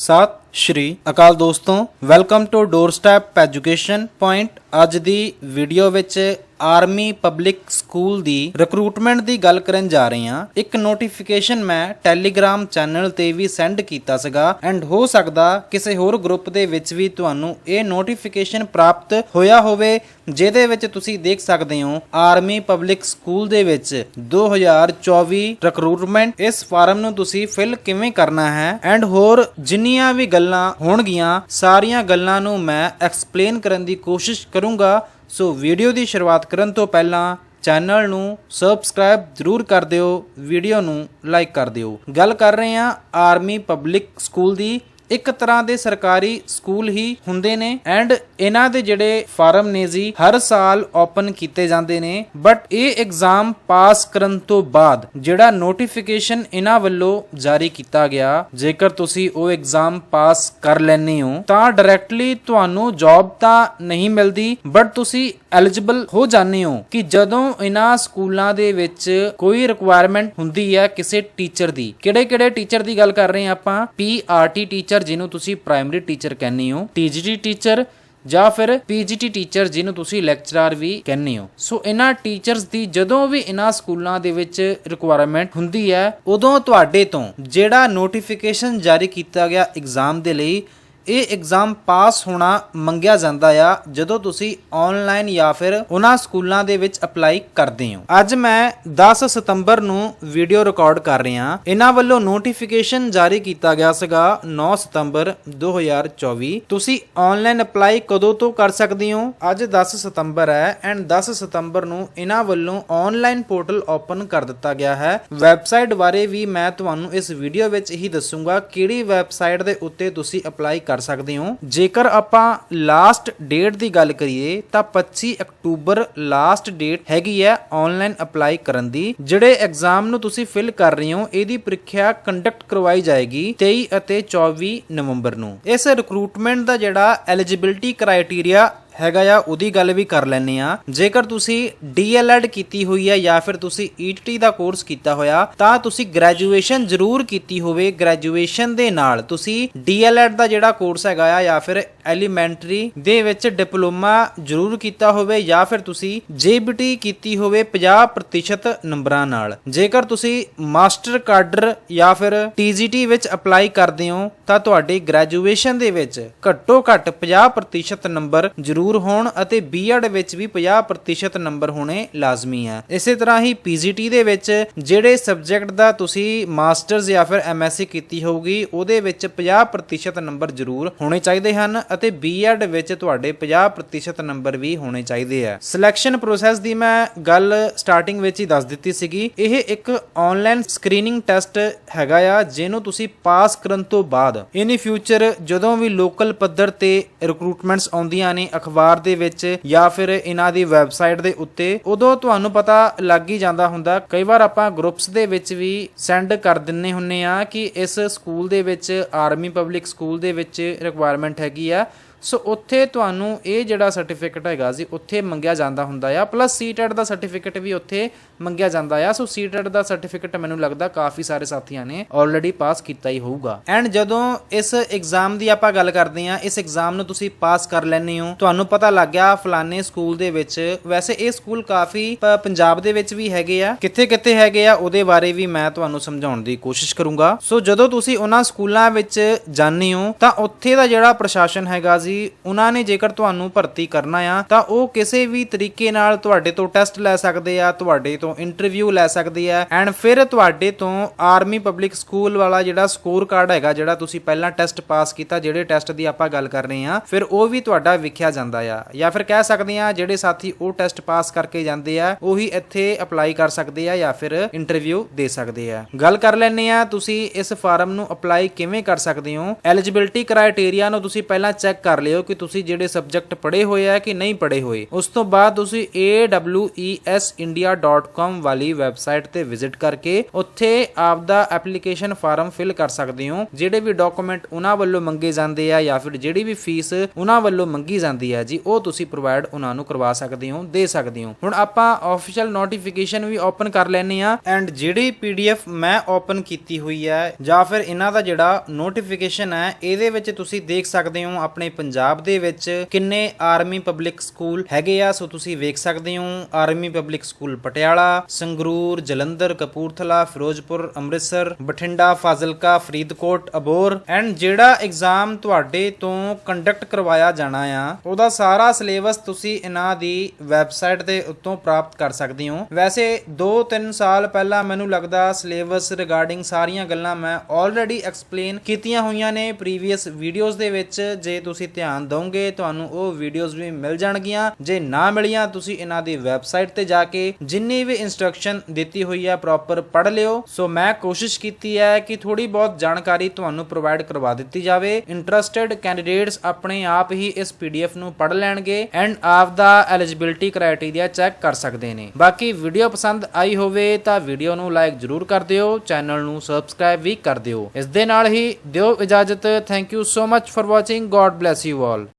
ਸਤਿ ਸ਼੍ਰੀ ਅਕਾਲ ਦੋਸਤੋ welcome to door step education point ਅੱਜ ਦੀ ਵੀਡੀਓ ਵਿੱਚ ਆਰਮੀ ਪਬਲਿਕ ਸਕੂਲ ਦੀ ਰਿਕਰੂਟਮੈਂਟ ਦੀ ਗੱਲ ਕਰਨ ਜਾ ਰਹੇ ਹਾਂ। ਇੱਕ ਨੋਟੀਫਿਕੇਸ਼ਨ ਮੈਂ ਟੈਲੀਗ੍ਰਾਮ ਚੈਨਲ ਤੇ ਵੀ ਸੈਂਡ ਕੀਤਾ ਸੀਗਾ ਐਂਡ ਹੋ ਸਕਦਾ ਕਿਸੇ ਹੋਰ ਗਰੁੱਪ ਦੇ ਵਿੱਚ ਵੀ ਤੁਹਾਨੂੰ ਇਹ ਨੋਟੀਫਿਕੇਸ਼ਨ ਪ੍ਰਾਪਤ ਹੋਇਆ ਹੋਵੇ, ਜਿਹਦੇ ਵਿੱਚ ਤੁਸੀਂ ਦੇਖ ਸਕਦੇ ਹੋ ਆਰਮੀ ਪਬਲਿਕ ਸਕੂਲ ਦੇ ਵਿੱਚ 2024 ਰਿਕਰੂਟਮੈਂਟ ਇਸ ਫਾਰਮ ਨੂੰ ਤੁਸੀਂ ਫਿਲ ਕਿਵੇਂ ਕਰਨਾ ਹੈ? ਐਂਡ ਹੋਰ ਜਿੰਨੀਆਂ ਵੀ ਗੱਲਾਂ ਹੋਣਗੀਆਂ, ਸਾਰੀਆਂ ਗੱਲਾਂ ਨੂੰ ਮੈਂ ਐਕਸਪਲੇਨ ਕਰਨ ਦੀ ਕੋਸ਼ਿਸ਼ ਕਰੂੰਗਾ। ਸੋ ਵੀਡੀਓ ਦੀ ਸ਼ੁਰੂਆਤ ਕਰਨ ਤੋਂ ਪਹਿਲਾਂ ਚੈਨਲ ਨੂੰ ਸਬਸਕ੍ਰਾਈਬ ਜ਼ਰੂਰ ਕਰ ਦਿਓ, ਵੀਡੀਓ ਨੂੰ ਲਾਈਕ ਕਰ ਦਿਓ। ਗੱਲ ਕਰ ਰਹੇ ਹਾਂ ਆਰਮੀ ਪਬਲਿਕ ਸਕੂਲ ਦੀ। ਇੱਕ ਤਰ੍ਹਾਂ ਦੇ ਸਰਕਾਰੀ ਸਕੂਲ ਹੀ ਹੁੰਦੇ ਨੇ ਐਂਡ ਇਹਨਾਂ ਦੇ ਜਿਹੜੇ ਫਾਰਮ ਨੇ ਜੀ, ਹਰ ਸਾਲ ਓਪਨ ਕੀਤੇ ਜਾਂਦੇ ਨੇ। ਬਟ ਇਹ ਐਗਜ਼ਾਮ ਪਾਸ ਕਰਨ ਤੋਂ ਬਾਅਦ ਜਿਹੜਾ ਨੋਟੀਫਿਕੇਸ਼ਨ ਇਹਨਾਂ ਵੱਲੋਂ ਜਾਰੀ ਕੀਤਾ ਗਿਆ, ਜੇਕਰ ਤੁਸੀਂ ਉਹ ਐਗਜ਼ਾਮ ਪਾਸ ਕਰ ਲੈਨੇ ਹੋ, ਤਾਂ ਡਾਇਰੈਕਟਲੀ ਤੁਹਾਨੂੰ ਜੌਬ ਤਾਂ ਨਹੀਂ ਮਿਲਦੀ, ਬਟ ਤੁਸੀਂ ਐਲੀਜੀਬਲ ਹੋ ਜਾਂਦੇ ਹੋ ਕਿ ਜਦੋਂ ਇਹਨਾਂ ਸਕੂਲਾਂ ਦੇ ਵਿੱਚ ਕੋਈ ਰਿਕੁਆਇਰਮੈਂਟ ਹੁੰਦੀ ਹੈ ਕਿਸੇ ਟੀਚਰ ਦੀ। ਕਿਹੜੇ ਕਿਹੜੇ ਟੀਚਰ ਦੀ ਗੱਲ ਕਰ ਰਹੇ ਹਾਂ ਆਪਾਂ? ਪੀਆਰਟੀ ਟੀਚਰ ਜਿਹਨੂੰ ਤੁਸੀਂ ਪ੍ਰਾਇਮਰੀ ਟੀਚਰ ਕਹਿੰਦੇ ਹੋ ਟੀਜੀਟੀ ਟੀਚਰ ਜਾਂ ਫਿਰ ਪੀਜੀਟੀ ਟੀਚਰ ਜਿਹਨੂੰ ਤੁਸੀਂ ਲੈਕਚਰਰ ਵੀ ਕਹਿੰਦੇ ਹੋ। ਸੋ ਇਹਨਾਂ ਟੀਚਰਸ ਦੀ ਜਦੋਂ ਵੀ ਇਹਨਾਂ ਸਕੂਲਾਂ ਦੇ ਵਿੱਚ ਰਿਕੁਆਇਰਮੈਂਟ ਹੁੰਦੀ ਹੈ, ਉਦੋਂ ਤੁਹਾਡੇ ਤੋਂ ਜਿਹੜਾ ਨੋਟੀਫਿਕੇਸ਼ਨ ਜਾਰੀ ਕੀਤਾ ਗਿਆ ਐਗਜ਼ਾਮ ਦੇ ਲਈ ਇਹ ਐਗਜ਼ਾਮ ਪਾਸ ਹੋਣਾ ਮੰਗਿਆ ਜਾਂਦਾ ਆ ਜਦੋਂ ਤੁਸੀਂ ਆਨਲਾਈਨ ਜਾਂ ਫਿਰ ਉਹਨਾਂ ਸਕੂਲਾਂ ਦੇ ਵਿੱਚ ਅਪਲਾਈ ਕਰਦੇ ਹੋ। ਅੱਜ ਮੈਂ 10 ਸਤੰਬਰ ਨੂੰ ਵੀਡੀਓ ਰਿਕਾਰਡ ਕਰ ਰਿਹਾ। ਇਹਨਾਂ ਵੱਲੋਂ ਨੋਟੀਫਿਕੇਸ਼ਨ ਜਾਰੀ ਕੀਤਾ ਗਿਆ ਸੀਗਾ 9 ਸਤੰਬਰ 2024 ਤੁਸੀਂ ਆਨਲਾਈਨ ਅਪਲਾਈ ਕਦੋਂ ਤੋਂ ਕਰ ਸਕਦੇ ਹੋ? ਅੱਜ 10 ਸਤੰਬਰ ਹੈ ਐਂਡ 10 ਸਤੰਬਰ ਨੂੰ ਇਹਨਾਂ ਵੱਲੋਂ ਆਨਲਾਈਨ ਪੋਰਟਲ ਓਪਨ ਕਰ ਦਿੱਤਾ ਗਿਆ ਹੈ। ਵੈਬਸਾਈਟ ਬਾਰੇ ਵੀ ਮੈਂ ਤੁਹਾਨੂੰ ਇਸ ਵੀਡੀਓ ਵਿੱਚ ਹੀ ਦੱਸੂਗਾ ਕਿਹੜੀ ਵੈਬਸਾਈਟ ਦੇ ਉੱਤੇ ਤੁਸੀਂ ਅਪਲਾਈ ਕਰ ਸਕਦੇ ਹੋ। ਜੇਕਰ ਆਪਾਂ ਲਾਸਟ ਡੇਟ ਦੀ ਗੱਲ ਕਰੀਏ, ਤਾਂ 25 ਅਕਤੂਬਰ ਲਾਸਟ ਡੇਟ ਹੈਗੀ ਹੈ ਆਨਲਾਈਨ ਅਪਲਾਈ ਕਰਨ ਦੀ। ਜਿਹੜੇ ਐਗਜ਼ਾਮ ਨੂੰ ਤੁਸੀਂ ਫਿਲ ਕਰ ਰਹੇ ਹੋ, ਇਹਦੀ ਪ੍ਰੀਖਿਆ ਕੰਡਕਟ ਕਰਵਾਈ ਜਾਏਗੀ 23 ਅਤੇ 24 ਨਵੰਬਰ ਨੂੰ। ਇਸ ਰਿਕਰੂਟਮੈਂਟ ਦਾ ਜਿਹੜਾ ਐਲੀਜੀਬਿਲਟੀ ਕ੍ਰਾਈਟੇਰੀਆ ਹੈਗਾ ਆ, ਉਹਦੀ ਗੱਲ ਵੀ ਕਰ ਲੈਨੇ ਆ ਜੇਕਰ ਤੁਸੀਂ ਡੀਐਲਐਡ ਕੀਤੀ ਹੋਈ ਹੈ ਜਾਂ ਫਿਰ ਤੁਸੀਂ ਈਟੀ ਦਾ ਕੋਰਸ ਕੀਤਾ ਹੋਇਆ, ਤਾਂ ਤੁਸੀਂ ਗ੍ਰੈਜੂਏਸ਼ਨ ਜ਼ਰੂਰ ਕੀਤੀ ਹੋਵੇ ਗ੍ਰੈਜੂਏਸ਼ਨ ਦੇ ਨਾਲ। ਤੁਸੀਂ ਡੀਐਲਐਡ ਦਾ ਜਿਹੜਾ ਕੋਰਸ ਹੈਗਾ ਆ ਜਾਂ ਫਿਰ ਐਲੀਮੈਂਟਰੀ ਦੇ ਵਿੱਚ ਡਿਪਲੋਮਾ ਜ਼ਰੂਰ ਕੀਤਾ ਹੋਵੇ ਜਾਂ ਫਿਰ ਤੁਸੀਂ ਜੀਬੀਟੀ ਕੀਤੀ ਹੋਵੇ 50% ਨੰਬਰਾਂ ਨਾਲ। ਜੇਕਰ ਤੁਸੀਂ ਮਾਸਟਰ ਕਾਡਰ ਜਾਂ ਫਿਰ ਟੀਜੀਟੀ ਵਿੱਚ ਅਪਲਾਈ ਕਰਦੇ ਹੋ, ਤਾਂ ਤੁਹਾਡੀ ਗ੍ਰੈਜੂਏਸ਼ਨ ਦੇ ਵਿੱਚ ਘੱਟੋ ਘੱਟ 50% ਨੰਬਰ ਜ਼ਰੂਰ ਜ਼ਰੂਰ ਹੋਣ ਅਤੇ ਬੀਐਡ ਵਿੱਚ ਵੀ 50% ਨੰਬਰ ਹੋਣੇ ਲਾਜ਼ਮੀ ਹੈ। ਇਸੇ ਤਰ੍ਹਾਂ ਹੀ ਪੀਜੀਟੀ ਦੇ ਵਿੱਚ ਜਿਹੜੇ ਸਬਜੈਕਟ ਦਾ ਤੁਸੀਂ ਮਾਸਟਰਸ ਜਾਂ ਫਿਰ ਐਮਐਸਸੀ ਕੀਤੀ ਹੋਊਗੀ, ਉਹਦੇ ਵਿੱਚ 50% ਨੰਬਰ ਜ਼ਰੂਰ ਹੋਣੇ ਚਾਹੀਦੇ ਹਨ ਅਤੇ ਬੀਐਡ ਵਿੱਚ ਤੁਹਾਡੇ 50% ਨੰਬਰ ਵੀ ਹੋਣੇ ਚਾਹੀਦੇ ਆ ਸਿਲੈਕਸ਼ਨ ਪ੍ਰੋਸੈਸ ਦੀ ਮੈਂ ਗੱਲ ਸਟਾਰਟਿੰਗ ਵਿੱਚ ਹੀ ਦੱਸ ਦਿੱਤੀ ਸੀਗੀ। ਇਹ ਇੱਕ ਆਨਲਾਈਨ ਸਕਰੀਨਿੰਗ ਟੈਸਟ ਹੈਗਾ ਆ, ਜਿਹਨੂੰ ਤੁਸੀਂ ਪਾਸ ਕਰਨ ਤੋਂ ਬਾਅਦ, ਇਨ ਫਿਊਚਰ ਜਦੋਂ ਵੀ ਲੋਕਲ ਪੱਧਰ ਤੇ ਰਿਕਰੂਟਮੈਂਟਸ ਆਉਂਦੀਆਂ ਨੇ ਅਖਬਾਰ ਦੇ ਵਿੱਚ ਜਾਂ ਫਿਰ ਇਹਨਾਂ ਦੀ ਵੈਬਸਾਈਟ ਦੇ ਉੱਤੇ, ਉਦੋਂ ਤੁਹਾਨੂੰ ਪਤਾ ਲੱਗ ਹੀ ਜਾਂਦਾ ਹੁੰਦਾ। ਕਈ ਵਾਰ ਆਪਾਂ ਗਰੁੱਪਸ ਦੇ ਵਿੱਚ ਵੀ ਸੈਂਡ ਕਰ ਦਿੰਨੇ ਹੁੰਨੇ ਆ ਕਿ ਇਸ ਸਕੂਲ ਦੇ ਵਿੱਚ ਆਰਮੀ ਪਬਲਿਕ ਸਕੂਲ ਦੇ ਵਿੱਚ ਰਿਕੁਆਇਰਮੈਂਟ ਹੈਗੀ ਆ। ਸੋ ਉੱਥੇ ਤੁਹਾਨੂੰ ਇਹ ਜਿਹੜਾ ਸਰਟੀਫਿਕੇਟ ਹੈਗਾ ਜੀ, ਉੱਥੇ ਮੰਗਿਆ ਜਾਂਦਾ ਹੁੰਦਾ ਆ ਪਲੱਸ ਸੀਟੈਟ ਦਾ ਸਰਟੀਫਿਕੇਟ ਵੀ ਉੱਥੇ ਮੰਗਿਆ ਜਾਂਦਾ ਆ। ਸੋ ਸੀਟੈਟ ਦਾ ਸਰਟੀਫਿਕੇਟ ਮੈਨੂੰ ਲੱਗਦਾ ਕਾਫੀ ਸਾਰੇ ਸਾਥੀਆਂ ਨੇ ਆਲਰੇਡੀ ਪਾਸ ਕੀਤਾ ਹੀ ਹੋਊਗਾ। ਐਂਡ ਜਦੋਂ ਇਸ ਐਗਜ਼ਾਮ ਦੀ ਆਪਾਂ ਗੱਲ ਕਰਦੇ ਆ ਇਸ ਐਗਜ਼ਾਮ ਨੂੰ ਤੁਸੀਂ ਪਾਸ ਕਰ ਲੈਨੇ ਹੋ, ਤੁਹਾਨੂੰ ਪਤਾ ਲੱਗ ਗਿਆ ਫਲਾਣੇ ਸਕੂਲ ਦੇ ਵਿੱਚ, ਵੈਸੇ ਇਹ ਸਕੂਲ ਕਾਫੀ ਪੰਜਾਬ ਦੇ ਵਿੱਚ ਵੀ ਹੈਗੇ ਆ ਕਿੱਥੇ ਕਿੱਥੇ ਹੈਗੇ ਆ, ਉਹਦੇ ਬਾਰੇ ਵੀ ਮੈਂ ਤੁਹਾਨੂੰ ਸਮਝਾਉਣ ਦੀ ਕੋਸ਼ਿਸ਼ ਕਰੂੰਗਾ। ਸੋ ਜਦੋਂ ਤੁਸੀਂ ਉਹਨਾਂ ਸਕੂਲਾਂ ਵਿੱਚ ਜਾਂਦੇ ਹੋ, ਤਾਂ ਉੱਥੇ ਦਾ ਜਿਹੜਾ ਪ੍ਰਸ਼ਾਸਨ ਹੈਗਾ ਜੀ ਉਹਨਾਂ ਨੇ ਜੇਕਰ ਤੁਹਾਨੂੰ ਭਰਤੀ ਕਰਨਾ ਆ, ਤਾਂ ਉਹ ਕਿਸੇ ਵੀ ਤਰੀਕੇ ਨਾਲ ਤੁਹਾਡੇ ਤੋਂ ਟੈਸਟ ਲੈ ਸਕਦੇ ਆ, ਤੁਹਾਡੇ ਤੋਂ ਇੰਟਰਵਿਊ ਲੈ ਸਕਦੇ ਆ, ਐਂਡ ਫਿਰ ਤੁਹਾਡੇ ਤੋਂ ਆਰਮੀ ਪਬਲਿਕ ਸਕੂਲ ਵਾਲਾ ਜਿਹੜਾ ਸਕੋਰ ਕਾਰਡ ਹੈਗਾ, ਜਿਹੜਾ ਤੁਸੀਂ ਪਹਿਲਾਂ ਟੈਸਟ ਪਾਸ ਕੀਤਾ, ਜਿਹੜੇ ਟੈਸਟ ਦੀ ਆਪਾਂ ਗੱਲ ਕਰ ਰਹੇ ਆ, ਫਿਰ ਉਹ ਵੀ ਤੁਹਾਡਾ ਵਿਖਿਆ ਜਾਂਦਾ ਆ। ਜਾਂ ਫਿਰ ਕਹਿ ਸਕਦੇ ਆ, ਜਿਹੜੇ ਸਾਥੀ ਉਹ ਟੈਸਟ ਪਾਸ ਕਰਕੇ ਜਾਂਦੇ ਆ, ਉਹੀ ਇੱਥੇ ਅਪਲਾਈ ਕਰ ਸਕਦੇ ਆ ਜਾਂ ਫਿਰ ਇੰਟਰਵਿਊ ਦੇ ਸਕਦੇ ਆ। ਗੱਲ ਕਰ ਲੈਨੇ ਆ, ਤੁਸੀਂ ਇਸ ਫਾਰਮ ਨੂੰ ਅਪਲਾਈ ਕਿਵੇਂ ਕਰ ਸਕਦੇ ਹੋ? ਐਲੀਜੀਬਿਲਟੀ ਕ੍ਰਾਈਟੇਰੀਆ ਨੂੰ ਤੁਸੀਂ ਪਹਿਲਾਂ ਚੈੱਕ ਕਰ ਕਰ ਲਿਓ ਕਿ ਤੁਸੀਂ ਜਿਹੜੇ ਸਬਜੈਕਟ ਪੜ੍ਹੇ ਹੋਏ ਆ ਕਿ ਨਹੀਂ ਪੜ੍ਹੇ ਹੋਏ। ਉਸ ਤੋਂ ਬਾਅਦ ਤੁਸੀਂ awesindia.com ਵਾਲੀ ਵੈਬਸਾਈਟ ਤੇ ਵਿਜ਼ਿਟ ਕਰਕੇ ਉੱਥੇ ਆਪਦਾ ਐਪਲੀਕੇਸ਼ਨ ਫਾਰਮ ਫਿਲ ਕਰ ਸਕਦੇ ਹੋ, ਜਿਹੜੇ ਵੀ ਡਾਕੂਮੈਂਟ ਉਹਨਾਂ ਵੱਲੋਂ ਮੰਗੇ ਜਾਂਦੇ ਆ ਜਾਂ ਫਿਰ ਜਿਹੜੀ ਵੀ ਫੀਸ ਉਹਨਾਂ ਵੱਲੋਂ ਮੰਗੀ ਜਾਂਦੀ ਹੈ ਜੀ, ਉਹ ਤੁਸੀਂ ਪ੍ਰੋਵਾਈਡ ਉਹਨਾਂ ਨੂੰ ਕਰਵਾ ਸਕਦੇ ਹੋ, ਦੇ ਸਕਦੇ ਹੋ। ਹੁਣ ਆਪਾਂ ਆਫੀਸ਼ੀਅਲ ਨੋਟੀਫਿਕੇਸ਼ਨ ਵੀ ਓਪਨ ਕਰ ਲੈਨੇ ਆ ਐਂਡ ਜਿਹੜੀ ਪੀਡੀਐਫ ਮੈਂ ਓਪਨ ਕੀਤੀ ਹੋਈ ਹੈ ਜਾਂ ਫਿਰ ਇਹਨਾਂ ਦਾ ਜਿਹੜਾ ਨੋਟੀਫਿਕੇਸ਼ਨ ਹੈ, ਇਹਦੇ ਵਿੱਚ ਤੁਸੀਂ ਦੇਖ ਸਕਦੇ ਹੋ ਆਪਣੇ ਪੰਜਾਬ ਦੇ ਵਿੱਚ ਕਿੰਨੇ ਆਰਮੀ ਪਬਲਿਕ ਸਕੂਲ ਹੈਗੇ ਆ? ਸੋ ਤੁਸੀਂ ਵੇਖ ਸਕਦੇ ਹੋ, army public school Patiala, Sangrur, Jalandhar, Kapurthala, Firozpur, Amritsar, Bathinda, Fazilka, Faridkot Abohar and ਜਿਹੜਾ ਐਗਜ਼ਾਮ ਤੁਹਾਡੇ ਤੋਂ ਕੰਡਕਟ ਕਰਵਾਇਆ ਜਾਣਾ ਆ, ਉਹਦਾ ਸਾਰਾ ਸਿਲੇਬਸ ਤੁਸੀਂ ਇਹਨਾਂ ਦੀ ਵੈਬਸਾਈਟ ਦੇ ਉੱਤੋਂ ਪ੍ਰਾਪਤ ਕਰ ਸਕਦੇ ਹੋ। ਵੈਸੇ 2-3 ਸਾਲ ਪਹਿਲਾਂ ਮੈਨੂੰ ਲੱਗਦਾ ਸਿਲੇਬਸ ਰਿਗਾਰਡਿੰਗ ਸਾਰੀਆਂ ਗੱਲਾਂ ਮੈਂ ਆਲਰੇਡੀ ਐਕਸਪਲੇਨ ਕੀਤੀਆਂ ਹੋਈਆਂ ਨੇ ਪ੍ਰੀਵੀਅਸ ਵੀਡੀਓਜ਼ ਦੇ ਵਿੱਚ। ਜੇ ਤੁਸੀਂ ਧਿਆਨ ਦਿਓਗੇ ਤੁਹਾਨੂੰ ਉਹ ਵੀਡੀਓਜ਼ ਵੀ ਮਿਲ ਜਾਣਗੀਆਂ। ਜੇ ਨਾ ਮਿਲੀਆਂ, ਤੁਸੀਂ ਇਹਨਾਂ ਦੀ ਵੈਬਸਾਈਟ ਤੇ ਜਾ ਕੇ ਜਿੰਨੀ ਵੀ ਇਨਸਟਰਕਸ਼ਨ ਦਿੱਤੀ ਹੋਈ ਹੈ ਪ੍ਰੋਪਰ ਪੜ੍ਹ ਲਿਓ। ਸੋ ਮੈਂ ਕੋਸ਼ਿਸ਼ ਕੀਤੀ ਹੈ ਕਿ ਥੋੜੀ ਬਹੁਤ ਜਾਣਕਾਰੀ ਤੁਹਾਨੂੰ ਪ੍ਰੋਵਾਈਡ ਕਰਵਾ ਦਿੱਤੀ ਜਾਵੇ। ਇੰਟਰਸਟਿਡ ਕੈਂਡੀਡੇਟਸ ਆਪਣੇ ਆਪ ਹੀ ਇਸ ਪੀਡੀਐਫ ਨੂੰ ਪੜ ਲੈਣਗੇ ਐਂਡ ਆਪ ਦਾ ਐਲੀਜੀਬਿਲਟੀ ਕ੍ਰਾਈਟੇਰੀਆ ਚੈੱਕ ਕਰ ਸਕਦੇ ਨੇ। ਬਾਕੀ ਵੀਡੀਓ ਪਸੰਦ ਆਈ ਹੋਵੇ ਤਾਂ ਵੀਡੀਓ ਨੂੰ ਲਾਈਕ ਜਰੂਰ ਕਰ ਦਿਓ ਚੈਨਲ ਨੂੰ ਸਬਸਕ੍ਰਾਈਬ ਵੀ ਕਰ ਦਿਓ। ਇਸ ਦੇ ਨਾਲ ਹੀ ਦਿਓ ਇਜਾਜ਼ਤ। Thank you so much for watching God bless you all